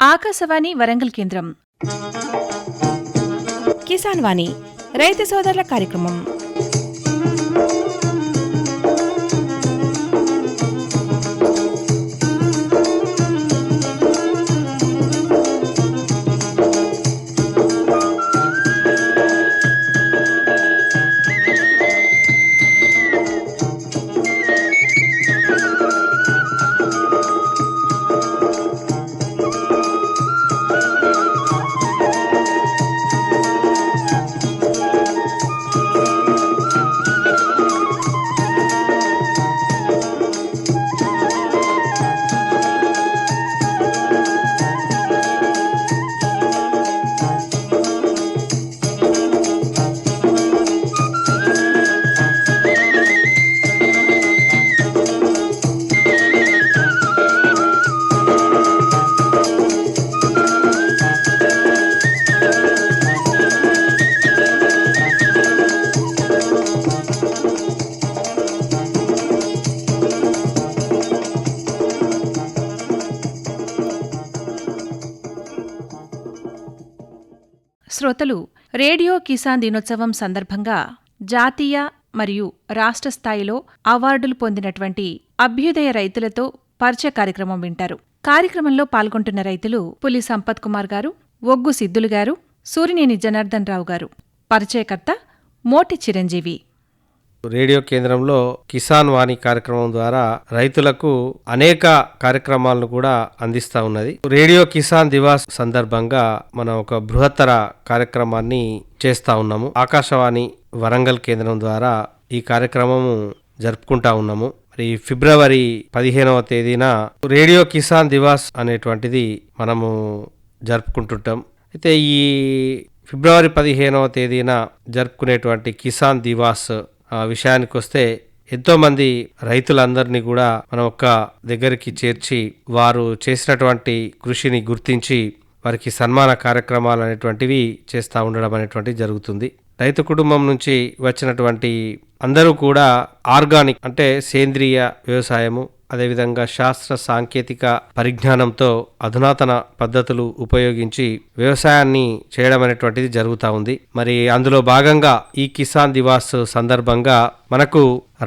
ఆకాశవాణి వరంగల్ కేంద్రం. కిసాన్ వాణి రైతు సోదరుల కార్యక్రమం. కిసాన్ దినోత్సవం సందర్భంగా జాతీయ మరియు రాష్ట్ర స్థాయిలో అవార్డులు పొందినటువంటి అభ్యుదయ రైతులతో పరిచయ కార్యక్రమం వింటారు. కార్యక్రమంలో పాల్గొంటున్న రైతులు పులి సంపత్ కుమార్ గారు ఒగ్గు సిద్ధులు గారు సూరినేని జనార్దన్ రావు గారు. పరిచయకర్త మోటి చిరంజీవి. రేడియో కేంద్రంలో కిసాన్ వాణి కార్యక్రమం ద్వారా రైతులకు అనేక కార్యక్రమాలను కూడా అందిస్తూ ఉన్నది. రేడియో కిసాన్ దివాస్ సందర్భంగా మనం ఒక బృహత్తర కార్యక్రమాన్ని చేస్తూ ఉన్నాము. ఆకాశవాణి వరంగల్ కేంద్రం ద్వారా ఈ కార్యక్రమము జరుపుకుంటా ఉన్నాము. మరి ఫిబ్రవరి పదిహేనవ తేదీన రేడియో కిసాన్ దివాస్ అనేటువంటిది మనము జరుపుకుంటుంటాం. అయితే ఈ ఫిబ్రవరి పదిహేనవ తేదీన జరుపుకునేటువంటి కిసాన్ దివాస్ విషయానికి వస్తే ఎంతోమంది రైతులందరినీ కూడా మనం ఒక్క దగ్గరికి చేర్చి వారు చేసినటువంటి కృషిని గుర్తించి వారికి సన్మాన కార్యక్రమాలు అనేటువంటివి చేస్తూ ఉండడం అనేటువంటివి జరుగుతుంది. రైతు కుటుంబం నుంచి వచ్చినటువంటి అందరూ కూడా ఆర్గానిక్ అంటే సేంద్రియ వ్యవసాయము అదేవిధంగా శాస్త్ర సాంకేతిక పరిజ్ఞానంతో అధునాతన పద్ధతులు ఉపయోగించి వ్యవసాయాన్ని చేయడం అనేటువంటిది జరుగుతూ ఉంది. మరి అందులో భాగంగా ఈ కిసాన్ దివాస్ సందర్భంగా మనకు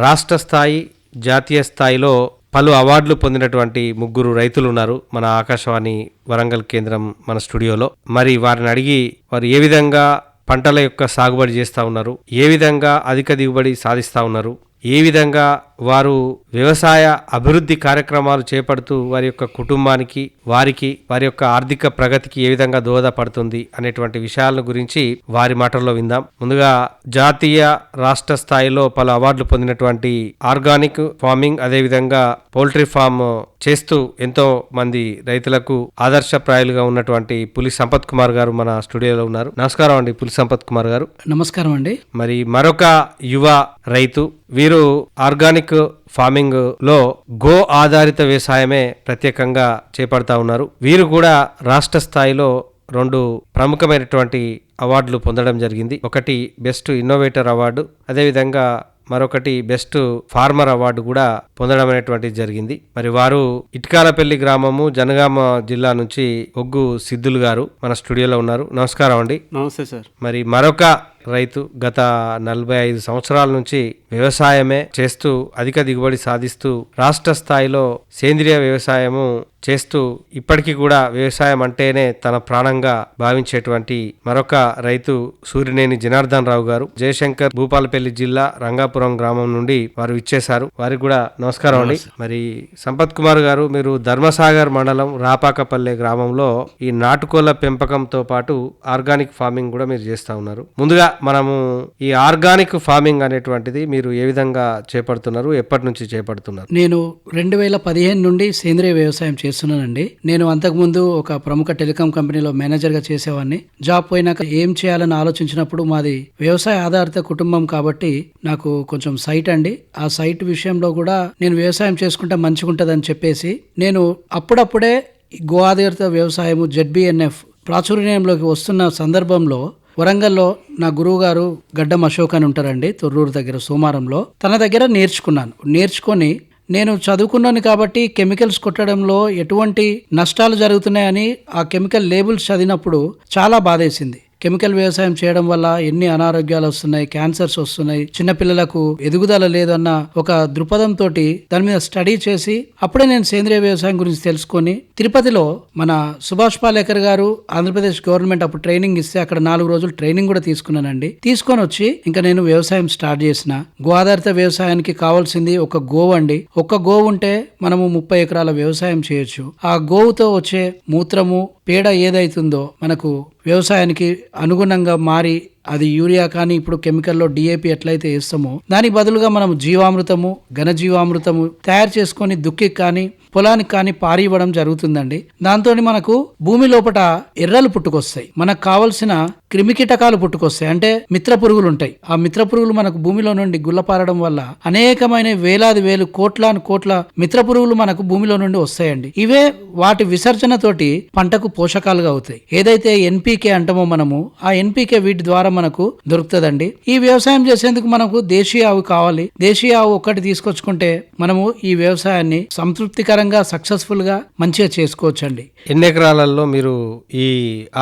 రాష్ట్ర స్థాయి జాతీయ స్థాయిలో పలు అవార్డులు పొందినటువంటి ముగ్గురు రైతులు ఉన్నారు మన ఆకాశవాణి వరంగల్ కేంద్రం మన స్టూడియోలో. మరి వారిని అడిగి వారు ఏ విధంగా పంటల యొక్క సాగుబడి చేస్తూ ఉన్నారు ఏ విధంగా అధిక దిగుబడి సాధిస్తూ ఉన్నారు ఏ విధంగా వారు వ్యవసాయ అభివృద్ధి కార్యక్రమాలు చేపడుతూ వారి యొక్క కుటుంబానికి వారికి వారి యొక్క ఆర్థిక ప్రగతికి ఏ విధంగా దోహదపడుతుంది అనేటువంటి విషయాల గురించి వారి మాటల్లో విందాం. ముందుగా జాతీయ రాష్ట్ర స్థాయిలో పలు అవార్డులు పొందినటువంటి ఆర్గానిక్ ఫార్మింగ్ అదేవిధంగా పౌల్ట్రీ ఫామ్ చేస్తూ ఎంతో మంది రైతులకు ఆదర్శప్రాయాలుగా ఉన్నటువంటి పులి సంపత్ కుమార్ గారు మన స్టూడియోలో ఉన్నారు. నమస్కారం అండి పులి సంపత్ కుమార్ గారు. నమస్కారం అండి. మరి మరొక యువ రైతు వీరు ఆర్గానిక్ ఫార్మింగ్లో గో ఆధారిత వ్యవసాయమే ప్రత్యేకంగా చేపడతా ఉన్నారు. వీరు కూడా రాష్ట్ర స్థాయిలో రెండు ప్రముఖమైనటువంటి అవార్డులు పొందడం జరిగింది. ఒకటి బెస్ట్ ఇన్నోవేటర్ అవార్డు అదేవిధంగా మరొకటి బెస్ట్ ఫార్మర్ అవార్డు కూడా పొందడం అనేటువంటిది జరిగింది. మరి వారు ఇటుకాలపల్లి గ్రామము జనగామ జిల్లా నుంచి ఒగ్గు సిద్ధులు గారు మన స్టూడియోలో ఉన్నారు. నమస్కారం అండి. నమస్తే సార్. మరి మరొక రైతు గత నలభై ఐదు సంవత్సరాల నుంచి వ్యవసాయమే చేస్తూ అధిక దిగుబడి సాధిస్తూ రాష్ట్ర స్థాయిలో సేంద్రియ వ్యవసాయము చేస్తూ ఇప్పటికీ కూడా వ్యవసాయం అంటేనే తన ప్రాణంగా భావించేటువంటి మరొక రైతు సూర్యనేని జనార్దన్ రావు గారు. జయశంకర్ భూపాలపల్లి జిల్లా రంగాపురం గ్రామం నుండి వారు ఇచ్చేశారు వారికి కూడా నమస్కారం అండి. మరి సంపత్ కుమార్ గారు మీరు ధర్మసాగర్ మండలం రాపాకపల్లె గ్రామంలో ఈ నాటుకోళ్ళ పెంపకంతో పాటు ఆర్గానిక్ ఫార్మింగ్ కూడా మీరు చేస్తా ఉన్నారు. ముందుగా మనము ఈ ఆర్గానిక్ ఫార్మింగ్ అనేటువంటిది మీరు ఏ విధంగా చేపడుతున్నారు ఎప్పటి నుంచి చేపడుతున్నారు? నేను రెండు వేల పదిహేను నుండి సేంద్రియ వ్యవసాయం చేస్తున్నానండి. నేను అంతకుముందు ఒక ప్రముఖ టెలికాం కంపెనీలో మేనేజర్గా చేసేవాడిని. జాబ్ పోయినాక ఏం చేయాలని ఆలోచించినప్పుడు మాది వ్యవసాయ ఆధారిత కుటుంబం కాబట్టి నాకు కొంచెం సైట్ అండి. ఆ సైట్ విషయంలో కూడా నేను వ్యవసాయం చేసుకుంటే మంచిగుంటుందని చెప్పేసి నేను అప్పుడప్పుడే గో ఆధారిత వ్యవసాయము జెడ్బిఎన్ఎఫ్ ప్రాచుర్యంలోకి వస్తున్న సందర్భంలో వరంగల్లో నా గురువుగారు గడ్డం అశోక్ అని ఉంటారండి తొర్రూరు దగ్గర సోమారంలో. తన దగ్గర నేర్చుకున్నాను. నేర్చుకొని నేను చదువుకున్నాను కాబట్టి కెమికల్స్ కొట్టడంలో ఎటువంటి నష్టాలు జరుగుతున్నాయని ఆ కెమికల్ లేబుల్స్ చదివినప్పుడు చాలా బాధేసింది. కెమికల్ వ్యవసాయం చేయడం వల్ల ఎన్ని అనారోగ్యాలు వస్తున్నాయి క్యాన్సర్స్ వస్తున్నాయి చిన్నపిల్లలకు ఎదుగుదల లేదన్న ఒక దృక్పథం తోటి దాని మీద స్టడీ చేసి అప్పుడే నేను సేంద్రియ వ్యవసాయం గురించి తెలుసుకొని తిరుపతిలో మన సుభాష్ పాలేకర్ గారు ఆంధ్రప్రదేశ్ గవర్నమెంట్ అప్పుడు ట్రైనింగ్ ఇస్తే అక్కడ నాలుగు రోజులు ట్రైనింగ్ కూడా తీసుకున్నానండి. తీసుకొని వచ్చి ఇంకా నేను వ్యవసాయం స్టార్ట్ చేసిన. గో ఆధారిత వ్యవసాయానికి కావాల్సింది ఒక గోవు అండి. ఒక్క గోవు ఉంటే మనము ముప్పై ఎకరాల వ్యవసాయం చేయొచ్చు. ఆ గోవుతో వచ్చే మూత్రము పేడ ఏదైతుందో మనకు వ్యవసాయానికి అనుగుణంగా మారి అది యూరియా కానీ ఇప్పుడు కెమికల్లో డిఏపి ఎట్లయితే వేస్తామో దానికి బదులుగా మనం జీవామృతము ఘనజీవామృతము తయారు చేసుకొని దుక్కి కానీ పొలానికి కానీ పారి ఇవ్వడం జరుగుతుందండి. దాంతో మనకు భూమి లోపట ఎర్రలు పుట్టుకొస్తాయి. మనకు కావలసిన క్రిమికీటకాలు పుట్టుకొస్తాయి. అంటే మిత్ర పురుగులు ఉంటాయి ఆ మిత్ర పురుగులు మనకు భూమిలో నుండి గుల్లపారడం వల్ల అనేకమైన వేలాది వేలు కోట్లాను కోట్ల మిత్ర పురుగులు మనకు భూమిలో నుండి వస్తాయండి. ఇవే వాటి విసర్జనతోటి పంటకు పోషకాలుగా అవుతాయి. ఏదైతే ఎన్పీకే అంటామో మనము ఆ ఎన్పీకే వీటి ద్వారా మనకు దొరుకుతుందండి. ఈ వ్యవసాయం చేసేందుకు మనకు దేశీయ ఆవు కావాలి. దేశీయ ఆవు ఒక్కటి తీసుకొచ్చుకుంటే మనము ఈ వ్యవసాయాన్ని సంతృప్తికరంగా సక్సెస్ఫుల్గా మంచిగా చేసుకోవచ్చండి. ఎన్ని ఎకరాలలో మీరు ఈ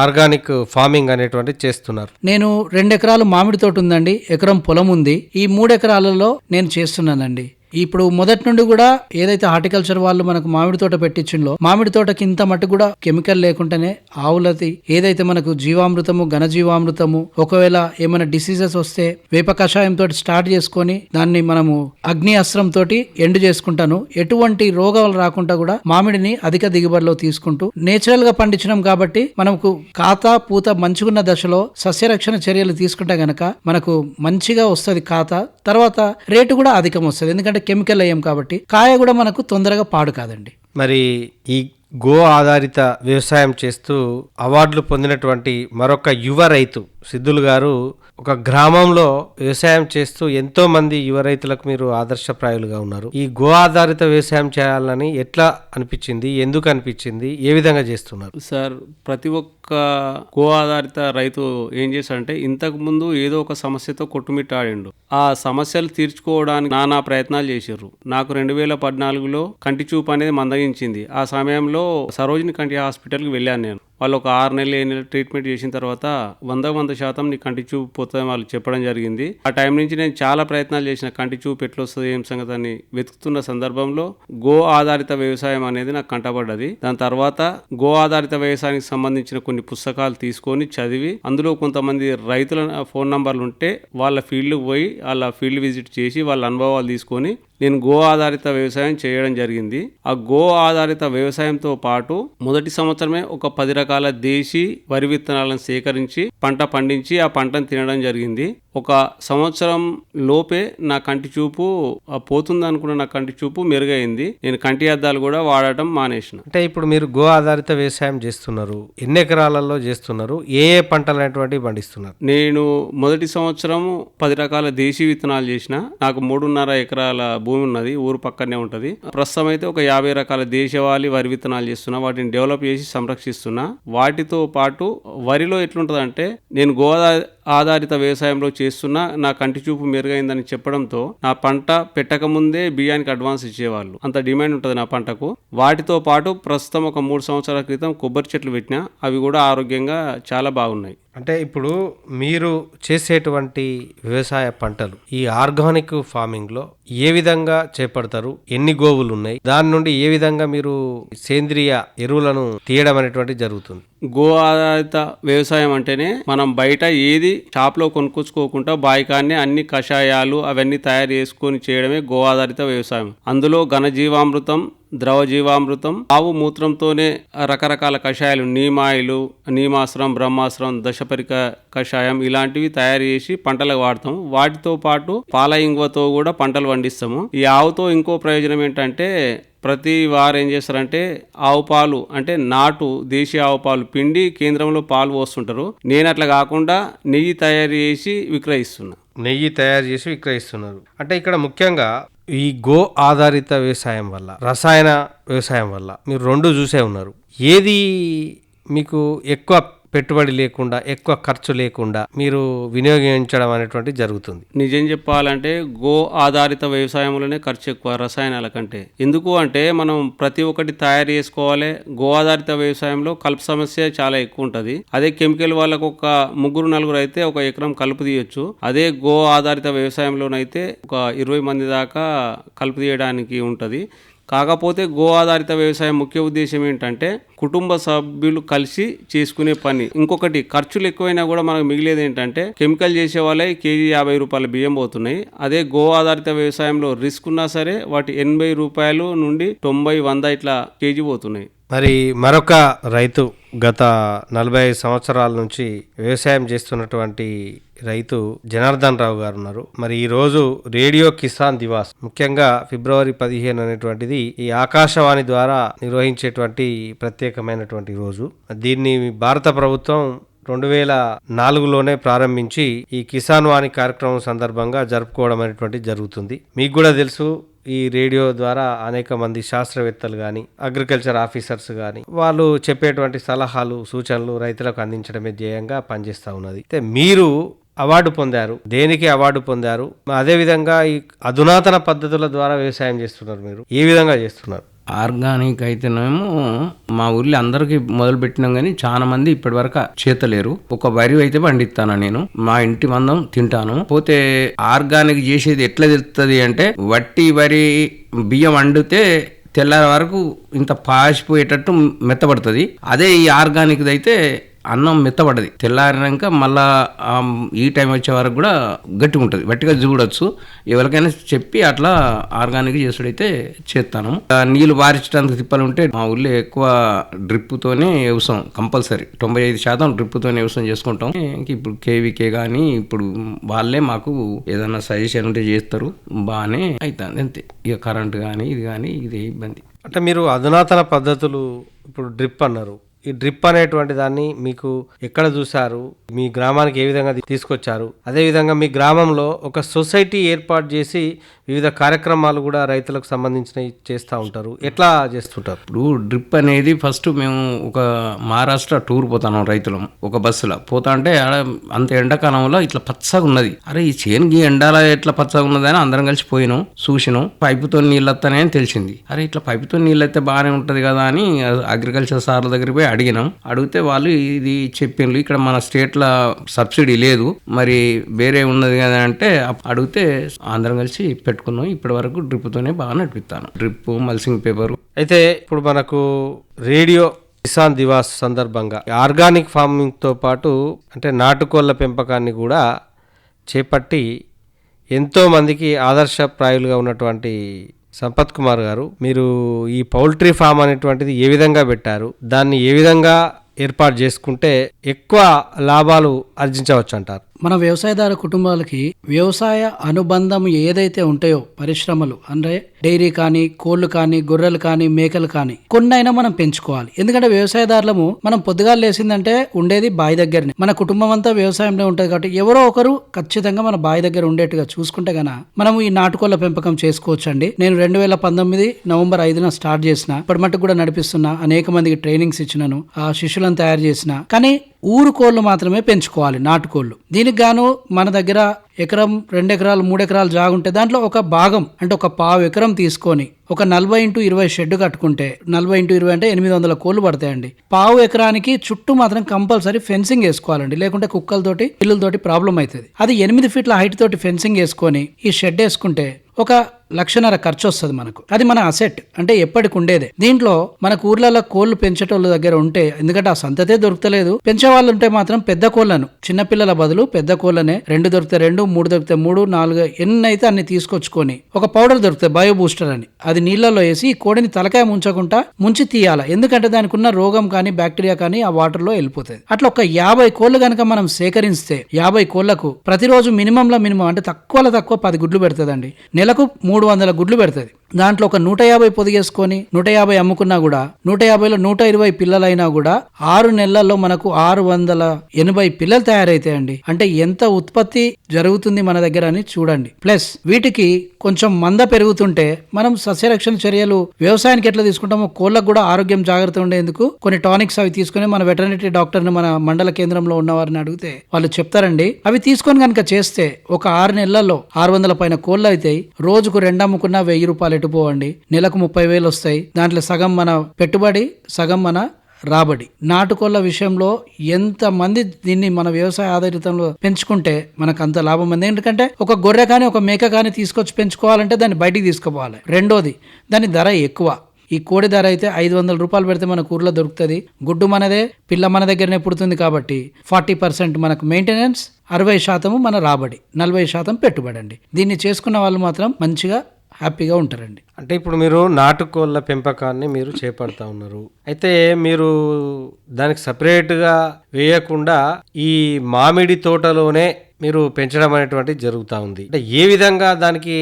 ఆర్గానిక్ ఫార్మింగ్ అనేటువంటి చేస్తున్నారు? నేను రెండు ఎకరాలు మామిడి తోట ఉందండి. ఎకరం పొలం ఉంది. ఈ మూడు ఎకరాలలో నేను చేస్తున్నానండి. ఇప్పుడు మొదటి నుండి కూడా ఏదైతే హార్టికల్చర్ వాళ్ళు మనకు మామిడి తోట పెట్టించిందో మామిడి తోటకి ఇంత మట్టు కూడా కెమికల్ లేకుండానే ఆవులది ఏదైతే మనకు జీవామృతము ఘనజీవామృతము ఒకవేళ ఏమైనా డిసీజెస్ వస్తే వేప కషాయంతో స్టార్ట్ చేసుకొని దాన్ని మనము అగ్ని అస్త్రం తోటి ఎండు చేసుకుంటాను. ఎటువంటి రోగాలు రాకుండా కూడా మామిడిని అధిక దిగుబడిలో తీసుకుంటూ నేచురల్గా పండించడం కాబట్టి మనకు ఖాతా పూత మంచుకున్న దశలో సస్యరక్షణ చర్యలు తీసుకుంటే గనక మనకు మంచిగా వస్తుంది ఖాతా. తర్వాత రేటు కూడా అధికం వస్తుంది ఎందుకంటే కెమికల్ అయ్యాం కాబట్టి కాయ కూడా మనకు తొందరగా పాడు కాదండి. మరి ఈ గో ఆధారిత వ్యవసాయం చేస్తూ అవార్డులు పొందినటువంటి మరొక యువ రైతు సిద్ధులు గారు ఒక గ్రామంలో వ్యవసాయం చేస్తూ ఎంతో మంది యువ రైతులకు మీరు ఆదర్శప్రాయులుగా ఉన్నారు. ఈ గో ఆధారిత వ్యవసాయం చేయాలని ఎట్లా అనిపించింది? ఎందుకు అనిపించింది? ఏ విధంగా చేస్తున్నారు? సార్ ప్రతి ఒక్క గో ఆధారిత రైతు ఏం చేశాడంటే ఇంతకు ముందు ఏదో ఒక సమస్యతో కొట్టుమిట్టాడిండు. ఆ సమస్యలు తీర్చుకోవడానికి నానా ప్రయత్నాలు చేశారు నాకు రెండు వేల పద్నాలుగులో కంటి చూపు అనేది మందగించింది. ఆ సమయంలో సరోజిని కంటి హాస్పిటల్కి వెళ్ళాను నేను. వాళ్ళు ఒక ఆరు నెలలు ఏడు నెలలు ట్రీట్మెంట్ చేసిన తర్వాత వంద వంద శాతం నీ కంటి చూపు పోతుందని వాళ్ళు చెప్పడం జరిగింది. ఆ టైం నుంచి నేను చాలా ప్రయత్నాలు చేసిన కంటి చూపు ఎట్లొస్తుంది ఏం సంగతి అని వెతుకుతున్న సందర్భంలో గో ఆధారిత వ్యవసాయం అనేది నాకు కంటపడ్డది. దాని తర్వాత గో ఆధారిత వ్యవసాయానికి సంబంధించిన కొన్ని పుస్తకాలు తీసుకొని చదివి అందులో కొంతమంది రైతుల ఫోన్ నంబర్లు ఉంటే వాళ్ళ ఫీల్డ్కి పోయి వాళ్ళ ఫీల్డ్ విజిట్ చేసి వాళ్ళ అనుభవాలు తీసుకొని నేను గో ఆధారిత వ్యవసాయం చేయడం జరిగింది. ఆ గో ఆధారిత వ్యవసాయంతో పాటు మొదటి సంవత్సరమే ఒక పది రకాల దేశీ వరి విత్తనాలను సేకరించి పంట పండించి ఆ పంటను తినడం జరిగింది. ఒక సంవత్సరం లోపే నా కంటి చూపు పోతుంది అనుకున్న నా కంటి చూపు మెరుగైంది. నేను కంటి అద్దాలు కూడా వాడటం మానేసిన. అంటే ఇప్పుడు మీరు గో ఆధారిత వ్యవసాయం చేస్తున్నారు. ఎన్ని ఎకరాలలో చేస్తున్నారు? ఏ ఏ పంటలు అనేటువంటివి పండిస్తున్నారు? నేను మొదటి సంవత్సరం పది రకాల దేశీ విత్తనాలు చేసిన. నాకు మూడున్నర ఎకరాల భూమి ఉన్నది ఊరు పక్కనే ఉంటది. ప్రస్తుతం అయితే ఒక యాభై రకాల దేశవాళీ వరి విత్తనాలు చేస్తున్నా వాటిని డెవలప్ చేసి సంరక్షిస్తున్నా. వాటితో పాటు వరిలో ఎట్లుంటదంటే నేను గోదా ఆధారిత వ్యవసాయంలో చేస్తున్నా నా కంటి చూపు మెరుగైందని చెప్పడంతో నా పంట పెట్టకముందే బియ్యానికి అడ్వాన్స్ ఇచ్చేవాళ్ళు. అంత డిమాండ్ ఉంటుంది నా పంటకు. వాటితో పాటు ప్రస్తుతం ఒక మూడు సంవత్సరాల క్రితం కొబ్బరి చెట్లు పెట్టినా అవి కూడా ఆరోగ్యంగా చాలా బాగున్నాయి. అంటే ఇప్పుడు మీరు చేసేటువంటి వ్యవసాయ పంటలు ఈ ఆర్గానిక్ ఫార్మింగ్లో ఏ విధంగా చేపడతారు ఎన్ని గోవులు ఉన్నాయి దాని నుండి ఏ విధంగా మీరు సేంద్రియ ఎరువులను తీయడం అనేటువంటి జరుగుతుంది. గో ఆధారిత వ్యవసాయం అంటేనే మనం బయట ఏది షాప్లో కొనుక్కొచ్చుకోకుండా బాయికాన్ని అన్ని కషాయాలు అవన్నీ తయారు చేసుకొని చేయడమే గో ఆధారిత వ్యవసాయం. అందులో ఘనజీవామృతం ద్రవ జీవామృతం ఆవు మూత్రంతోనే రకరకాల కషాయాలు నీమాయిలు నీమాశ్రం బ్రహ్మాశ్రం దశపరిక కషాయం ఇలాంటివి తయారు చేసి పంటలకు వాడతాం. వాటితో పాటు పాల ఇంగువతో కూడా పంటలు పండిస్తాము. ఈ ఆవుతో ఇంకో ప్రయోజనం ఏంటంటే ప్రతి వారు ఏం చేస్తారంటే ఆవు పాలు అంటే నాటు దేశీయ ఆవు పాలు పిండి కేంద్రంలో పాలు పోస్తుంటారు. నేను అట్లా కాకుండా నెయ్యి తయారు చేసి విక్రయిస్తున్నా. నెయ్యి తయారు చేసి విక్రయిస్తున్నారు. అంటే ఇక్కడ ముఖ్యంగా ఈ గో ఆధారిత వ్యవసాయం వల్ల రసాయన వ్యవసాయం వల్ల మీరు రెండు చూసే ఉన్నారు. ఏది మీకు ఎక్కువ పెట్టుబడి లేకుండా ఎక్కువ ఖర్చు లేకుండా మీరు వినియోగించడం అనేటువంటి జరుగుతుంది. నిజం చెప్పాలంటే గో ఆధారిత వ్యవసాయంలోనే ఖర్చు ఎక్కువ రసాయనాల కంటే. ఎందుకు అంటే మనం ప్రతి ఒక్కటి తయారు చేసుకోవాలి. గో ఆధారిత వ్యవసాయంలో కలుపు సమస్య చాలా ఎక్కువ ఉంటుంది. అదే కెమికల్ వాళ్ళకు ఒక ముగ్గురు నలుగురు అయితే ఒక ఎకరం కలుపు తీయొచ్చు. అదే గో ఆధారిత వ్యవసాయంలోనైతే ఒక ఇరవై మంది దాకా కలుపు తీయడానికి ఉంటుంది. కాకపోతే గో ఆధారిత వ్యవసాయం ముఖ్య ఉద్దేశం ఏంటంటే కుటుంబ సభ్యులు కలిసి చేసుకునే పని. ఇంకొకటి ఖర్చులు ఎక్కువైనా కూడా మనకు మిగిలేది ఏంటంటే కెమికల్ చేసే వాళ్ళే కేజీ యాభై రూపాయల బియ్యం పోతున్నాయి. అదే గో ఆధారిత వ్యవసాయంలో రిస్క్ ఉన్నా సరే వాటి ఎనభై రూపాయలు నుండి తొంభై వంద ఇట్లా కేజీ పోతున్నాయి. మరి మరొక రైతు గత నలభై ఐదు సంవత్సరాల నుంచి వ్యవసాయం చేస్తున్నటువంటి రైతు జనార్దన్ రావు గారు ఉన్నారు. మరి ఈ రోజు రేడియో కిసాన్ దివాస్ ముఖ్యంగా ఫిబ్రవరి పదిహేను అనేటువంటిది ఈ ఆకాశవాణి ద్వారా నిర్వహించేటువంటి ప్రత్యేకమైనటువంటి రోజు. దీన్ని భారత ప్రభుత్వం రెండు వేల నాలుగులోనే ప్రారంభించి ఈ కిసాన్ వాణి కార్యక్రమం సందర్భంగా జరుపుకోవడం అనేటువంటి జరుగుతుంది. మీకు కూడా తెలుసు ఈ రేడియో ద్వారా అనేక మంది శాస్త్రవేత్తలు కానీ అగ్రికల్చర్ ఆఫీసర్స్ కానీ వాళ్ళు చెప్పేటువంటి సలహాలు సూచనలు రైతులకు అందించడమే ధ్యేయంగా పనిచేస్తూ ఉన్నది. అయితే మీరు అవార్డు పొందారు. దేనికి అవార్డు పొందారు? అదేవిధంగా ఈ అధునాతన పద్ధతుల ద్వారా వ్యవసాయం చేస్తున్నారు మీరు. ఏ విధంగా చేస్తున్నారు? ఆర్గానిక్ అయితేనేమో మా ఊర్లో అందరికీ మొదలు పెట్టినాం కానీ చాలా మంది ఇప్పటి వరకు చేతలేరు. ఒక వరి అయితే పండిస్తాను నేను. మా ఇంటి మందం తింటాను. పోతే ఆర్గానిక్ చేసేది ఎట్లా తెలుస్తుంది అంటే వట్టి వరి బియ్యం వండితే తెల్లారి వరకు ఇంత పాసిపోయేటట్టు మెత్తబడుతుంది. అదే ఈ ఆర్గానిక్ అయితే అన్నం మెత్తబడది తెల్లారినాక మళ్ళా ఈ టైం వచ్చే వరకు కూడా గట్టిగా ఉంటుంది. గట్టిగా చూడొచ్చు. ఎవరికైనా చెప్పి అట్లా ఆర్గానిక్ చేసుడైతే చేస్తాను. నీళ్ళు వారించడానికి తిప్పలు ఉంటే మా ఊళ్ళో ఎక్కువ డ్రిప్పుతోనే వ్యవసాయం కంపల్సరీ. తొంభై ఐదు శాతం డ్రిప్పుతోనే వ్యవసాయం చేసుకుంటాం. ఇప్పుడు కేవీకే కానీ ఇప్పుడు వాళ్ళే మాకు ఏదైనా సజెషన్ ఉంటే చేస్తారు. బాగానే అవుతుంది అంతే. ఇక కరెంట్ కానీ ఇది కానీ ఇది ఇబ్బంది. అంటే మీరు అధునాతన పద్ధతులు ఇప్పుడు డ్రిప్ అన్నారు. ఈ డ్రిప్ అనేటువంటి దాన్ని మీకు ఎక్కడ చూశారు? మీ గ్రామానికి ఏ విధంగా తీసుకొచ్చారు? అదేవిధంగా మీ గ్రామంలో ఒక సొసైటీ ఏర్పాటు చేసి వివిధ కార్యక్రమాలు కూడా రైతులకు సంబంధించినవి చేస్తూ ఉంటారు. ఎట్లా చేస్తుంటారు? ఇప్పుడు డ్రిప్ అనేది ఫస్ట్ మేము ఒక మహారాష్ట్ర టూర్ పోతాను రైతులం ఒక బస్సులో. పోతా అంటే ఆడ అంత ఎండాకాలంలో ఇట్లా పచ్చగా ఉన్నది. అరే ఈ చేనుకి ఎండాల ఎట్లా పచ్చగా ఉన్నదని అందరం కలిసి పోయినాం చూసినాం. పైపుతో నీళ్ళు వస్తానే అని తెలిసింది. అరే ఇట్లా పైపుతో నీళ్ళు అయితే బాగానే ఉంటుంది కదా అని అగ్రికల్చర్ సార్ల దగ్గరికి పోయి అడిగినాం అడిగితే వాళ్ళు ఇది చెప్పిండ్రు. ఇక్కడ మన స్టేట్లో సబ్సిడీ లేదు. మరి వేరే ఉన్నది కదా అంటే అడిగితే అందరం కలిసి పెట్టుకున్నాం. ఇప్పటి వరకు డ్రిప్తోనే బాగా నడిపిస్తాను. Drip mulching paper. అయితే ఇప్పుడు మనకు రేడియో కిసాన్ దివాస్ సందర్భంగా ఆర్గానిక్ ఫార్మింగ్తో పాటు అంటే నాటుకోళ్ళ పెంపకాన్ని కూడా చేపట్టి ఎంతోమందికి ఆదర్శప్రాయులుగా ఉన్నటువంటి సంపత్ కుమార్ గారు మీరు ఈ పౌల్ట్రీ ఫామ్ అనేటువంటిది ఏ విధంగా పెట్టారు? దాన్ని ఏ విధంగా ఏర్పాటు చేసుకుంటే ఎక్కువ లాభాలు ఆర్జించవచ్చు అంటారు? మన వ్యవసాయదార కుటుంబాలకి వ్యవసాయ అనుబంధం ఏదైతే ఉంటాయో పరిశ్రమలు అంటే డైరీ కానీ కోళ్ళు కానీ గొర్రెలు కానీ మేకలు కానీ కొన్నైనా మనం పెంచుకోవాలి. ఎందుకంటే వ్యవసాయదారులము మనం పొద్దుగాలు లేసిందంటే ఉండేది బావి దగ్గరనే. మన కుటుంబం అంతా వ్యవసాయంలో ఉంటుంది కాబట్టి ఎవరో ఒకరు ఖచ్చితంగా మన బావి దగ్గర ఉండేట్టుగా చూసుకుంటే గన మనము ఈ నాటుకోళ్ళ పెంపకం చేసుకోవచ్చండి. నేను రెండు వేల పంతొమ్మిది నవంబర్ ఐదున స్టార్ట్ చేసిన ఇప్పటి మట్టుకు కూడా నడిపిస్తున్నా అనేక మందికి ట్రైనింగ్స్ ఇచ్చినాను ఆ శిష్యులను తయారు చేసిన. కానీ ఊరు కోళ్ళు మాత్రమే పెంచుకోవాలి నాటుకోళ్ళు. దీనికి గాను మన దగ్గర ఎకరం రెండు ఎకరాలు మూడు ఎకరాలు జాగుంటే దాంట్లో ఒక భాగం అంటే ఒక పావు ఎకరం తీసుకొని ఒక నలభై ఇంటూ ఇరవై షెడ్ కట్టుకుంటే నలభై ఇంటూ ఇరవై అంటే ఎనిమిది వందల కోళ్ళు పడతాయండి. పావు ఎకరానికి చుట్టూ మాత్రం కంపల్సరీ ఫెన్సింగ్ వేసుకోవాలండి. లేకుంటే కుక్కలతోటి పిల్లలతోటి ప్రాబ్లం అవుతుంది. అది ఎనిమిది ఫీట్ల హైట్ తోటి ఫెన్సింగ్ వేసుకొని ఈ షెడ్ వేసుకుంటే ఒక లక్షన్నర ఖర్చు వస్తుంది మనకు. అది మన అసెట్ అంటే ఎప్పటికి ఉండేదే దీంట్లో మనకు ఊర్లలో కోళ్ళు పెంచేటోళ్ళ దగ్గర ఉంటే ఎందుకంటే ఆ సంతతే దొరుకుతలేదు. పెంచే వాళ్ళు ఉంటే మాత్రం పెద్ద కోళ్ళను చిన్నపిల్లల బదులు పెద్ద కోళ్ళనే రెండు దొరికితే రెండు మూడు దొరికితే మూడు నాలుగు ఎన్ని అయితే అన్ని తీసుకొచ్చుకొని ఒక పౌడర్ దొరుకుతాయి బయో బూస్టర్ అని. అది నీళ్ళలో వేసి ఈ కోడిని తలకాయ ముంచకుండా ముంచి తీయాలి. ఎందుకంటే దానికి ఉన్న రోగం కానీ బ్యాక్టీరియా కానీ ఆ వాటర్లో వెళ్ళిపోతుంది అట్లా ఒక యాభై కోళ్ళు కనుక మనం సేకరిస్తే యాభై కోళ్ళకు ప్రతిరోజు మినిమంలో మినిమం అంటే తక్కువలో తక్కువ పది గుడ్లు పెడుతుందండి. నెలకు మూడు వందల గుడ్లు పెడుతుంది. దాంట్లో ఒక నూట యాభై పొదిగేసుకొని నూట యాభై అమ్ముకున్నా కూడా నూట యాభైలో నూట ఇరవై పిల్లలైనా కూడా ఆరు నెలల్లో మనకు ఆరు వందల ఎనభై పిల్లలు తయారైతాయండి. అంటే ఎంత ఉత్పత్తి జరుగుతుంది మన దగ్గర అని చూడండి. ప్లస్ వీటికి కొంచెం మంద పెరుగుతుంటే మనం సస్యరక్షణ చర్యలు వ్యవసాయానికి ఎట్లా తీసుకుంటామో కోళ్ళకు కూడా ఆరోగ్యం జాగ్రత్త ఉండేందుకు కొన్ని టానిక్స్ అవి తీసుకుని మన వెటర్నరీ డాక్టర్ని మన మండల కేంద్రంలో ఉన్నవారిని అడిగితే వాళ్ళు చెప్తారండి. అవి తీసుకొని కనుక చేస్తే ఒక ఆరు నెలల్లో ఆరు వందల పైన కోళ్ళు అవుతాయి రోజుకు రెండు వెయ్యి రూపాయలు ఎటుపోవండి నెలకు ముప్పై వేలు వస్తాయి. దాంట్లో సగం మన పెట్టుబడి సగం మన రాబడి. నాటుకోళ్ళ విషయంలో ఎంత మంది దీన్ని మన వ్యవసాయ ఆధారితంలో పెంచుకుంటే మనకు అంత లాభం ఉంది. ఎందుకంటే ఒక గొర్రె కానీ ఒక మేక కానీ తీసుకొచ్చి పెంచుకోవాలంటే దాన్ని బయటికి తీసుకుపోవాలి. రెండోది దాని ధర ఎక్కువ. ఈ కోడి ధర అయితే ఐదు వందల రూపాయలు పెడితే మన ఊర్లో దొరుకుతుంది. గుడ్డు మనదే పిల్ల మన దగ్గరనే పుడుతుంది కాబట్టి ఫార్టీ పర్సెంట్ మనకు మెయింటెనెన్స్ అరవై శాతము మన రాబడి నలభై శాతం పెట్టుబడి అండి దీన్ని చేసుకున్న వాళ్ళు మాత్రం మంచిగా హ్యాపీగా ఉంటారండి. అంటే ఇప్పుడు మీరు నాటుకోళ్ళ పెంపకాన్ని మీరు చేపడతా ఉన్నారు. అయితే మీరు దానికి సపరేట్గా వేయకుండా ఈ మామిడి తోటలోనే మీరు పెంచడం అనేటువంటిది జరుగుతూ ఉంది. అంటే ఏ విధంగా దానికి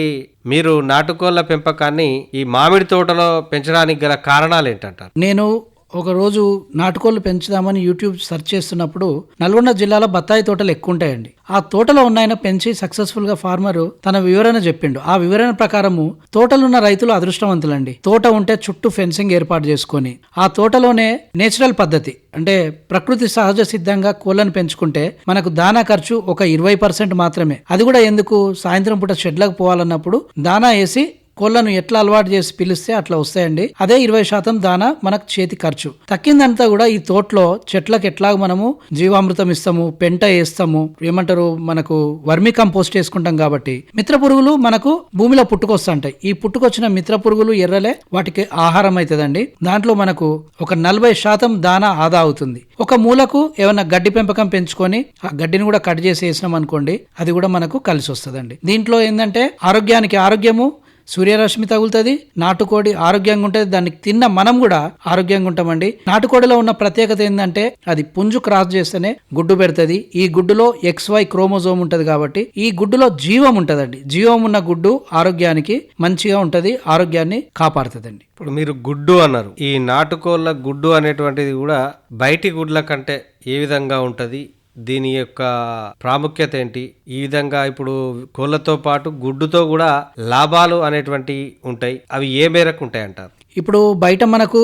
మీరు నాటుకోళ్ళ పెంపకాన్ని ఈ మామిడి తోటలో పెంచడానికి గల కారణాలు ఏంటంటారు? నేను ఒకరోజు నాటుకోళ్ళు పెంచుదామని యూట్యూబ్ సెర్చ్ చేస్తున్నప్పుడు నల్గొండ జిల్లాలో బత్తాయి తోటలు ఎక్కువ ఉంటాయండి ఆ తోటలో ఉన్నాయన పెంచి సక్సెస్ఫుల్గా ఫార్మర్ తన వివరణ చెప్పిండు. ఆ వివరణ ప్రకారము తోటలున్న రైతులు అదృష్టవంతులండి. తోట ఉంటే చుట్టూ ఫెన్సింగ్ ఏర్పాటు చేసుకొని ఆ తోటలోనే నేచురల్ పద్ధతి అంటే ప్రకృతి సహజ సిద్ధంగా కోళ్ళను పెంచుకుంటే మనకు దానా ఖర్చు ఒక ఇరవై పర్సెంట్ మాత్రమే. అది కూడా ఎందుకు? సాయంత్రం పూట షెడ్లకు పోవాలన్నప్పుడు దానా వేసి కోళ్ళను ఎట్లా అలవాటు చేసి పిలిస్తే అట్లా వస్తాయండి. అదే ఇరవై శాతం దానా మనకు చేతి ఖర్చు. తక్కిందంతా కూడా ఈ తోటలో చెట్లకు ఎట్లా మనము జీవామృతం ఇస్తాము పెంట వేస్తాము ఏమంటారు మనకు వర్మి కంపోస్ట్ వేసుకుంటాం కాబట్టి మిత్ర పురుగులు మనకు భూమిలో పుట్టుకొస్తుంటాయి. ఈ పుట్టుకొచ్చిన మిత్ర పురుగులు ఎర్రలే వాటికి ఆహారం అవుతుందండి దాంట్లో మనకు ఒక నలభై శాతం దానా ఆదా అవుతుంది. ఒక మూలకు ఏమైనా గడ్డి పెంపకం పెంచుకొని ఆ గడ్డిని కూడా కట్ చేసి వేసినాం అనుకోండి అది కూడా మనకు కలిసి వస్తుందండి. దీంట్లో ఏంటంటే ఆరోగ్యానికి ఆరోగ్యము సూర్యరశ్మి తగులుతుంది నాటుకోడి ఆరోగ్యంగా ఉంటుంది దాన్ని తిన్న మనం కూడా ఆరోగ్యంగా ఉంటామండి. నాటుకోడిలో ఉన్న ప్రత్యేకత ఏంటంటే అది పుంజు క్రాస్ చేస్తేనే గుడ్డు పెడుతుంది. ఈ గుడ్డులో ఎక్స్ వై క్రోమోజోమ్ ఉంటుంది కాబట్టి ఈ గుడ్డులో జీవం ఉంటుందండి. జీవం ఉన్న గుడ్డు ఆరోగ్యానికి మంచిగా ఉంటుంది ఆరోగ్యాన్ని కాపాడుతుందండి. ఇప్పుడు మీరు గుడ్డు అన్నారు. ఈ నాటుకోళ్ళ గుడ్డు అనేటువంటిది కూడా బయటి గుడ్ల కంటే ఏ విధంగా ఉంటుంది? దీని యొక్క ప్రాముఖ్యత ఏంటి? ఈ విధంగా ఇప్పుడు కోళ్ళతో పాటు గుడ్డుతో కూడా లాభాలు అనేటువంటివి ఉంటాయి. అవి ఏ మేరకు ఉంటాయి అంటారు ఇప్పుడు బయట మనకు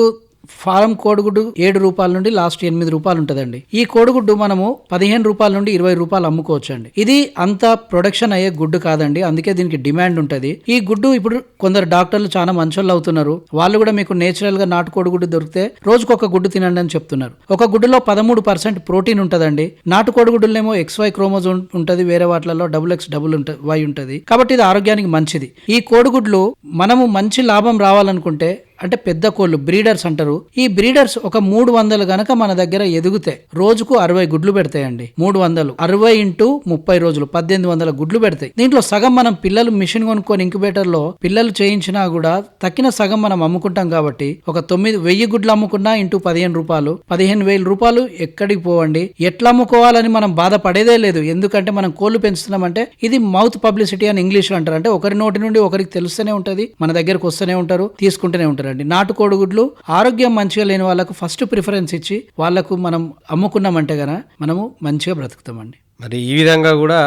ఫారం కోడిగుడ్డు ఏడు రూపాయల నుండి లాస్ట్ ఎనిమిది రూపాయలు ఉంటుందండి. ఈ కోడిగుడ్డు మనము పదిహేను రూపాయల నుండి ఇరవై రూపాయలు అమ్ముకోవచ్చు అండి ఇది అంత ప్రొడక్షన్ అయ్యే గుడ్డు కాదండి. అందుకే దీనికి డిమాండ్ ఉంటుంది. ఈ గుడ్డు ఇప్పుడు కొందరు డాక్టర్లు చాలా మంచోళ్ళు అవుతున్నారు. వాళ్ళు కూడా మీకు నేచురల్గా నాటు కోడిగుడ్డు దొరికితే రోజుకు ఒక గుడ్డు తినండి అని చెప్తున్నారు. ఒక గుడ్డులో పదమూడు పర్సెంట్ ప్రోటీన్ ఉంటుందండి. నాటు కోడిగుడ్డులేమో ఎక్స్ వై క్రోమోజోన్ ఉంటుంది. వేరే వాటిలలో డబుల్ ఎక్స్ డబుల్ వై ఉంటుంది. కాబట్టి ఇది ఆరోగ్యానికి మంచిది. ఈ కోడిగుడ్లు మనము మంచి లాభం రావాలనుకుంటే అంటే పెద్ద కోళ్ళు బ్రీడర్స్ అంటారు. ఈ బ్రీడర్స్ ఒక మూడు వందలు గనక మన దగ్గర ఎదుగుతాయి రోజుకు అరవై గుడ్లు పెడతాయండి. మూడు వందలు. అరవై ఇంటూ ముప్పై రోజులు పద్దెనిమిది వందల గుడ్లు పెడతాయి. దీంట్లో సగం మనం పిల్లలు మిషన్ కొనుక్కొని ఇంక్యుబేటర్లో పిల్లలు చేయించినా కూడా తక్కిన సగం మనం అమ్ముకుంటాం కాబట్టి ఒక తొమ్మిది వెయ్యి గుడ్లు అమ్ముకున్నా ఇంటూ పదిహేను రూపాయలు. పదిహేను వేల రూపాయలు ఎక్కడికి పోవండి? ఎట్లా అమ్ముకోవాలని మనం బాధపడేదే లేదు. ఎందుకంటే మనం కోళ్ళు పెంచుతున్నామంటే ఇది మౌత్ పబ్లిసిటీ అని ఇంగ్లీష్లో అంటారు. అంటే ఒకరి నోటి నుండి ఒకరికి తెలుస్తూనే ఉంటది మన దగ్గరకు వస్తూనే ఉంటారు తీసుకుంటూనే ఉంటారు. ఉంటారండి నాటు ఆరోగ్యం మంచిగా లేని వాళ్ళకు ఫస్ట్ ప్రిఫరెన్స్ ఇచ్చి వాళ్ళకు మనం అమ్ముకున్నామంటే గన మనము మంచిగా బ్రతుకుతామండి. మరి ఈ విధంగా కూడా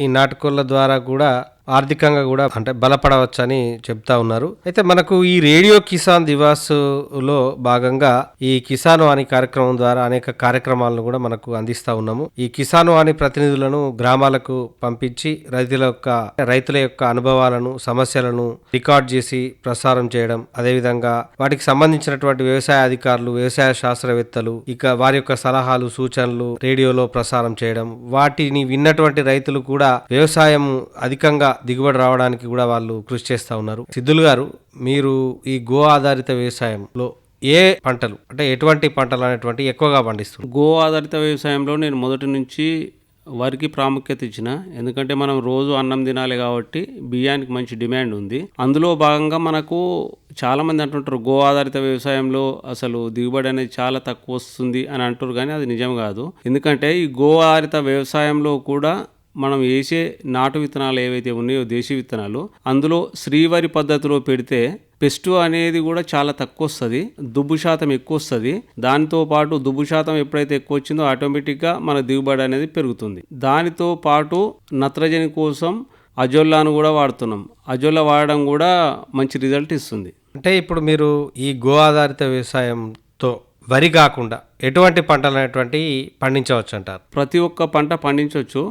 ఈ నాటుకోళ్ళ ద్వారా కూడా ఆర్థికంగా కూడా అంటే బలపడవచ్చని చెప్తా ఉన్నారు. అయితే మనకు ఈ రేడియో కిసాన్ దివాస్లో భాగంగా ఈ కిసాన్ వాణి కార్యక్రమం ద్వారా అనేక కార్యక్రమాలను కూడా మనకు అందిస్తా ఉన్నాము. ఈ కిసాన్ వాణి ప్రతినిధులను గ్రామాలకు పంపించి రైతుల యొక్క రైతుల యొక్క అనుభవాలను సమస్యలను రికార్డ్ చేసి ప్రసారం చేయడం అదేవిధంగా వాటికి సంబంధించినటువంటి వ్యవసాయ అధికారులు వ్యవసాయ శాస్త్రవేత్తలు ఇక వారి యొక్క సలహాలు సూచనలు రేడియోలో ప్రసారం చేయడం వాటిని విన్నటువంటి రైతులు కూడా వ్యవసాయం అధికంగా దిగుబడి రావడానికి కూడా వాళ్ళు కృషి చేస్తూ ఉన్నారు. సిద్ధులు గారు మీరు ఈ గో ఆధారిత వ్యవసాయంలో ఏ పంటలు అంటే ఎటువంటి పంటలు అనేటువంటి ఎక్కువగా పండిస్తారు గో ఆధారిత వ్యవసాయంలో నేను మొదటి నుంచి వరికి ప్రాముఖ్యత ఇచ్చిన. ఎందుకంటే మనం రోజు అన్నం తినాలి కాబట్టి బియ్యానికి మంచి డిమాండ్ ఉంది. అందులో భాగంగా మనకు చాలామంది అంటుంటారు గో ఆధారిత వ్యవసాయంలో అసలు దిగుబడి అనేది చాలా తక్కువ వస్తుంది అని అంటారు కానీ అది నిజం కాదు. ఎందుకంటే ఈ గో ఆధారిత వ్యవసాయంలో కూడా మనం వేసే నాటు విత్తనాలు ఏవైతే ఉన్నాయో దేశీ విత్తనాలు అందులో శ్రీవరి పద్ధతిలో పెడితే పెస్ట్ అనేది కూడా చాలా తక్కువ వస్తుంది దుబ్బు శాతం ఎక్కువ వస్తుంది. దానితో పాటు దుబ్బు శాతం ఎప్పుడైతే ఎక్కువ వచ్చిందో ఆటోమేటిక్గా మన దిగుబడి అనేది పెరుగుతుంది. దానితో పాటు నత్రజని కోసం అజొల్లాను కూడా వాడుతున్నాం. అజొల్లా వాడడం కూడా మంచి రిజల్ట్ ఇస్తుంది. అంటే ఇప్పుడు మీరు ఈ గో ఆధారిత వ్యవసాయంతో వరి కాకుండా ఎటువంటి పంటలు అనేటువంటివి పండించవచ్చు అంటారు ప్రతి ఒక్క పంట పండించవచ్చు.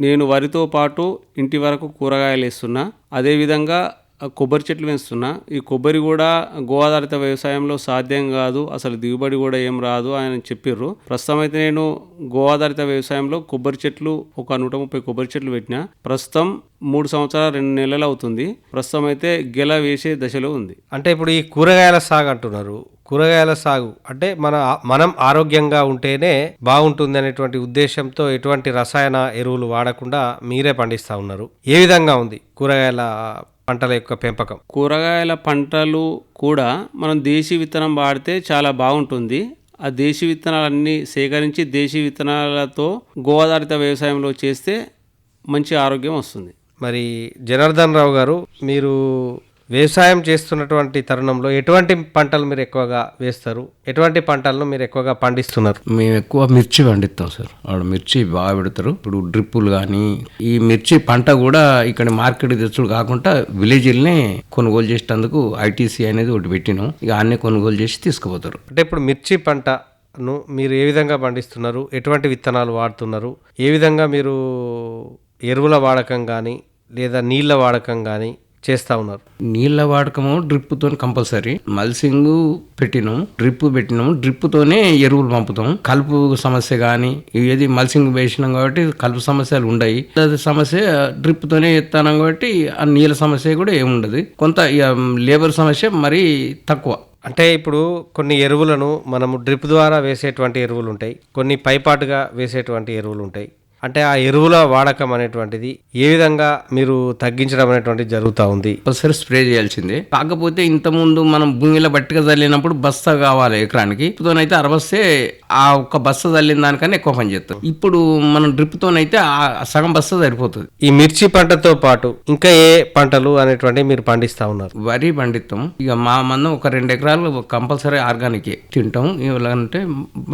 నేను వరితో పాటు ఇంటి వరకు కూరగాయలు వేస్తున్నా. అదేవిధంగా కొబ్బరి చెట్లు పెంచుతున్నా ఈ కొబ్బరి కూడా గో ఆధారిత వ్యవసాయంలో సాధ్యం కాదు. అసలు దిగుబడి కూడా ఏం రాదు ఆయన చెప్పిర్రు. ప్రస్తుతం అయితే నేను గో ఆధారిత వ్యవసాయంలో కొబ్బరి చెట్లు ఒక నూట ముప్పై కొబ్బరి చెట్లు పెట్టిన. ప్రస్తుతం మూడు సంవత్సరాలు రెండు నెలలు అవుతుంది. ప్రస్తుతం అయితే గెల వేసే దశలో ఉంది. అంటే ఇప్పుడు ఈ కూరగాయల సాగు అంటున్నారు. కూరగాయల సాగు అంటే మన మనం ఆరోగ్యంగా ఉంటేనే బాగుంటుంది అనేటువంటి ఉద్దేశంతో ఎటువంటి రసాయన ఎరువులు వాడకుండా మీరే పండిస్తా ఉన్నారు. ఏ విధంగా ఉంది కూరగాయల పంటల యొక్క పెంపకం? కూరగాయల పంటలు కూడా మనం దేశీ విత్తనం వాడితే చాలా బాగుంటుంది. ఆ దేశీ విత్తనాలన్నీ సేకరించి దేశీ విత్తనాలతో గో ఆధారిత వ్యవసాయంలో చేస్తే మంచి ఆరోగ్యం వస్తుంది. మరి జనార్దన్ రావు గారు మీరు వ్యవసాయం చేస్తున్నటువంటి తరుణంలో ఎటువంటి పంటలు మీరు ఎక్కువగా వేస్తారు? ఎటువంటి పంటలను మీరు ఎక్కువగా పండిస్తున్నారు? మేము ఎక్కువ మిర్చి పండిస్తాం సార్. వాడు మిర్చి బాగా పెడతారు. ఇప్పుడు డ్రిప్పులు కానీ ఈ మిర్చి పంట కూడా ఇక్కడ మార్కెట్ తెచ్చుడు కాకుండా విలేజ్లనే కొనుగోలు చేసేందుకు ఐటీసీ అనేది ఒకటి పెట్టినాం. ఇక అన్నీ కొనుగోలు చేసి తీసుకుపోతారు. అంటే ఇప్పుడు మిర్చి పంటను మీరు ఏ విధంగా పండిస్తున్నారు? ఎటువంటి విత్తనాలు వాడుతున్నారు? ఏ విధంగా మీరు ఎరువుల వాడకం కానీ లేదా నీళ్ళ వాడకం కానీ చేస్తూ ఉన్నారు. నీళ్ళ వాడకము డ్రిప్తో కంపల్సరీ. మల్సింగ్ పెట్టినాం డ్రిప్ పెట్టినాం. డ్రిప్తోనే ఎరువులు పంపుతాం. కలుపు సమస్య కానీ ఏది మల్సింగ్ వేసినాం కాబట్టి కలుపు సమస్యలు ఉండయి. సమస్య డ్రిప్తోనే ఎత్తానం కాబట్టి ఆ నీళ్ళ సమస్య కూడా ఏముండదు కొంత లేబర్ సమస్య మరీ తక్కువ. అంటే ఇప్పుడు కొన్ని ఎరువులను మనము డ్రిప్ ద్వారా వేసేటువంటి ఎరువులు ఉంటాయి. కొన్ని పైపాటుగా వేసేటువంటి ఎరువులు ఉంటాయి. అంటే ఆ ఎరువుల వాడకం అనేటువంటిది ఏ విధంగా మీరు తగ్గించడం అనేటువంటిది జరుగుతూ ఉంది? కంపల్సరీ స్ప్రే చేయాల్సిందే. కాకపోతే ఇంత ముందు మనం భూమిలో బట్టిగా చల్లినప్పుడు బస్తా కావాలి ఎకరానికి. డ్రిప్తోనైతే అరవస్తే ఆ ఒక్క బస్తా చల్లిన దానికన్నా ఎక్కువ పని చేస్తాం. ఇప్పుడు మనం డ్రిప్తోనైతే ఆ సగం బస్తా సరిపోతుంది. ఈ మిర్చి పంటతో పాటు ఇంకా ఏ పంటలు అనేటువంటివి మీరు పండిస్తూ ఉన్నారు? వరి పండిస్తాం. ఇక మా మందం ఒక రెండు ఎకరాలు కంపల్సరీ ఆర్గానికే తింటాం. ఇలాగంటే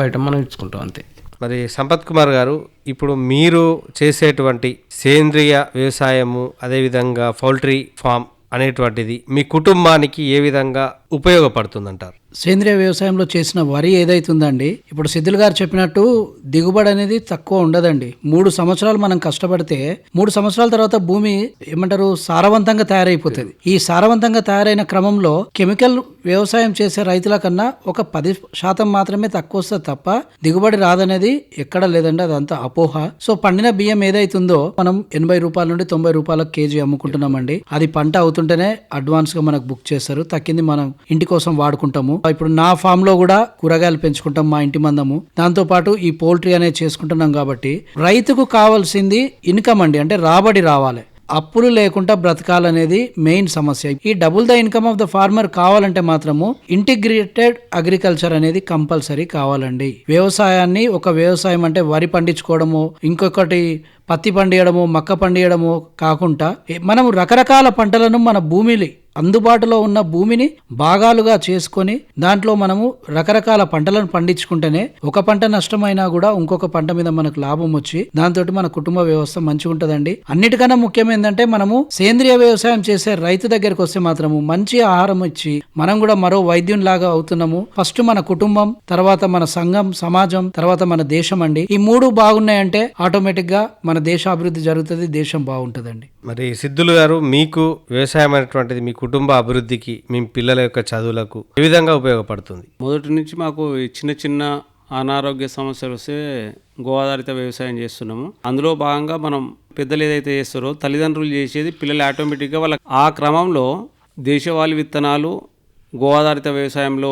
బయట మనం ఇచ్చుకుంటాం అంతే. మరి సంపత్ కుమార్ గారు ఇప్పుడు మీరు చేసేటువంటి సేంద్రియ వ్యవసాయము అదేవిధంగా పౌల్ట్రీ ఫామ్ అనేటువంటిది మీ కుటుంబానికి ఏ విధంగా ఉపయోగపడుతుందంటారు? సేంద్రియ వ్యవసాయంలో చేసిన వరి ఏదైతుందండి? ఇప్పుడు సిద్ధులు గారు చెప్పినట్టు దిగుబడి అనేది తక్కువ ఉండదండి. మూడు సంవత్సరాలు మనం కష్టపడితే మూడు సంవత్సరాల తర్వాత భూమి ఏమంటారు సారవంతంగా తయారైపోతుంది. ఈ సారవంతంగా తయారైన క్రమంలో కెమికల్ వ్యవసాయం చేసే రైతుల కన్నా ఒక పది శాతం మాత్రమే తక్కువ వస్తుంది తప్ప దిగుబడి రాదనేది ఎక్కడ లేదండి అదంతా అపోహ. సో పండిన బియ్యం ఏదైతుందో మనం ఎనభై రూపాయల నుండి తొంభై రూపాయల కేజీ అమ్ముకుంటున్నామండి. అది పంట అవుతుంటేనే అడ్వాన్స్గా మనకు బుక్ చేస్తారు. తక్కింది మనం ఇంటి కోసం వాడుకుంటాము. ఇప్పుడు నా ఫామ్లో కూడా కూరగాయలు పెంచుకుంటాం మా ఇంటి మందము. దాంతో పాటు ఈ పోల్ట్రీ అనేది చేసుకుంటున్నాం కాబట్టి రైతుకు కావాల్సింది ఇన్కమ్ అండి అంటే రాబడి రావాలి. అప్పులు లేకుండా బ్రతకాలనేది మెయిన్ సమస్య. ఈ double the income of the farmer కావాలంటే మాత్రము ఇంటిగ్రేటెడ్ అగ్రికల్చర్ అనేది కంపల్సరీ కావాలండి. వ్యవసాయాన్ని ఒక వ్యవసాయం అంటే వరి పండించుకోవడము ఇంకొకటి పత్తి పండియడము మక్క పండియడము కాకుండా మనం మనము రకరకాల పంటలను మన భూమిని అందుబాటులో ఉన్న భూమిని భాగాలుగా చేసుకొని దాంట్లో మనము రకరకాల పంటలను పండించుకుంటేనే ఒక పంట నష్టమైనా కూడా ఇంకొక పంట మీద మనకు లాభం వచ్చి దాంతో మన కుటుంబ వ్యవస్థ మంచిగా ఉంటుందండి అన్నిటికన్నా ముఖ్యం ఏంటంటే మనము సేంద్రియ వ్యవసాయం చేసే రైతు దగ్గరికి వస్తే మాత్రము మంచి ఆహారం ఇచ్చి మనం కూడా మరో వైద్యం లాగా అవుతున్నాము. ఫస్ట్ మన కుటుంబం తర్వాత మన సంఘం సమాజం తర్వాత మన దేశం అండి. ఈ మూడు బాగున్నాయంటే ఆటోమేటిక్గా మన దేశ అభివృద్ధి జరుగుతుంది దేశం బాగుంటదండి. మరి సిద్ధులు గారు మీకు వ్యవసాయం అనేటువంటిది మీ కుటుంబ అభివృద్ధికి మీ పిల్లల యొక్క చదువులకు ఏ విధంగా ఉపయోగపడుతుంది? మొదటి నుంచి మాకు ఈ చిన్న చిన్న అనారోగ్య సమస్యలు వస్తే గో ఆధారిత వ్యవసాయం చేస్తున్నాము. అందులో భాగంగా మనం పెద్దలు ఏదైతే చేస్తారో తల్లిదండ్రులు చేసేది పిల్లలు ఆటోమేటిక్గా వాళ్ళ ఆ క్రమంలో దేశవాళీ విత్తనాలు గో ఆధారిత వ్యవసాయంలో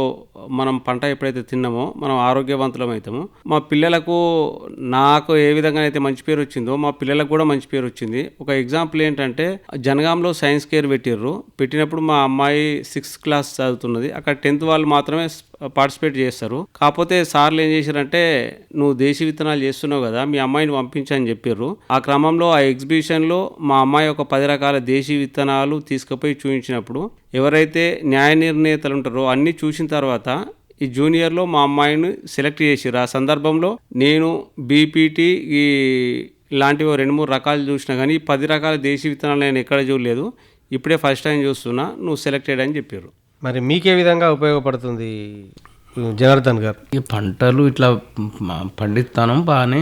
మనం పంట ఎప్పుడైతే తిన్నామో మనం ఆరోగ్యవంతులం అవుతామో మా పిల్లలకు నాకు ఏ విధంగా అయితే మంచి పేరు వచ్చిందో మా పిల్లలకు కూడా మంచి పేరు వచ్చింది. ఒక ఎగ్జాంపుల్ ఏంటంటే జనగాంలో సైన్స్ కేర్ పెట్టిర్రు. పెట్టినప్పుడు మా అమ్మాయి సిక్స్త్ క్లాస్ చదువుతున్నది. అక్కడ టెన్త్ వాళ్ళు మాత్రమే పార్టిసిపేట్ చేస్తారు. కాకపోతే సార్లు ఏం చేశారంటే నువ్వు దేశీ విత్తనాలు చేస్తున్నావు కదా మీ అమ్మాయిని పంపించని చెప్పారు ఆ క్రమంలో ఆ ఎగ్జిబిషన్లో మా అమ్మాయి ఒక పది రకాల దేశీ విత్తనాలు తీసుకుపోయి చూపించినప్పుడు ఎవరైతే న్యాయ నిర్ణేతలు ఉంటారో అన్నీ చూసిన తర్వాత ఈ జూనియర్లో మా అమ్మాయిని సెలెక్ట్ చేసిర్రు. ఆ సందర్భంలో నేను బీపీటీ ఈ ఇలాంటివి రెండు మూడు రకాలు చూసినా కానీ పది రకాల దేశీ విత్తనాలు నేను ఎక్కడ చూడలేదు. ఇప్పుడే ఫస్ట్ టైం చూస్తున్నా నువ్వు సెలెక్టెడ్ అని చెప్పారు మరి మీకే విధంగా ఉపయోగపడుతుంది జనార్దన్ గారు? ఈ పంటలు ఇట్లా పండిస్తాను బాగానే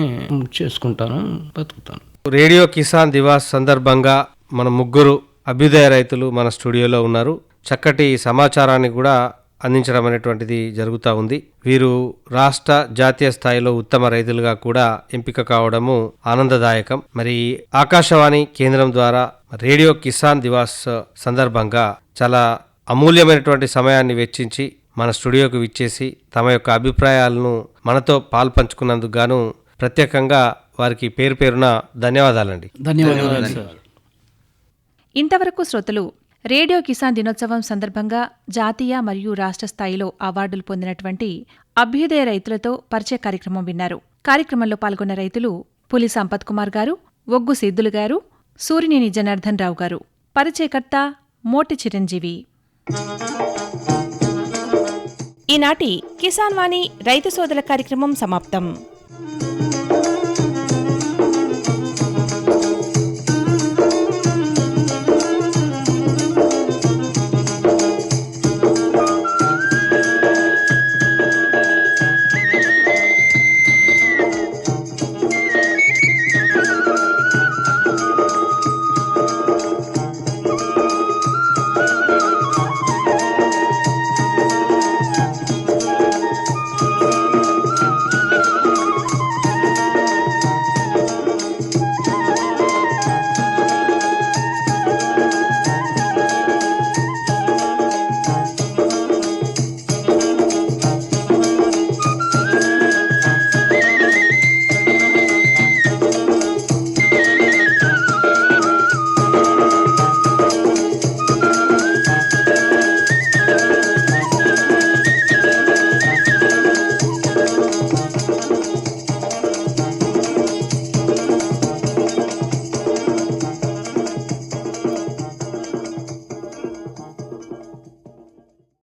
చేసుకుంటాను బతుకుతాను. రేడియో కిసాన్ దివాస్ సందర్భంగా మన ముగ్గురు అభ్యుదయ రైతులు మన స్టూడియోలో ఉన్నారు. చక్కటి సమాచారాన్ని కూడా అందించడం అనేటువంటిది జరుగుతూ ఉంది. వీరు రాష్ట్ర జాతీయ స్థాయిలో ఉత్తమ రైతులుగా కూడా ఎంపిక కావడము ఆనందదాయకం. మరి ఆకాశవాణి కేంద్రం ద్వారా రేడియో కిసాన్ దివాస్ సందర్భంగా చాలా అమూల్యమైనటువంటి సమయాన్ని వెచ్చించి మన స్టూడియోకి విచ్చేసి తమ యొక్క అభిప్రాయాలను మనతో పాల్పంచుకున్నందుకు గాను ప్రత్యేకంగా వారికి పేరు పేరున ధన్యవాదాలండి. ధన్యవాదాలు. సార్ ఇంతవరకు శ్రోతలు రేడియో కిసాన్ దినోత్సవం సందర్భంగా జాతీయ మరియు రాష్ట్ర స్థాయిలో అవార్డులు పొందినటువంటి అభ్యుదయ రైతులతో పరిచయ కార్యక్రమం విన్నారు. కార్యక్రమంలో పాల్గొన్న రైతులు పులి సంపత్ కుమార్ గారు ఒగ్గు సిద్ధులు గారు సూర్యనేని జనార్దన్ రావు గారు. పరిచయకర్త మోటి చిరంజీవి. ఈనాటి కిసాన్ వాణి రైతు సోదల కార్యక్రమం సమాప్తం.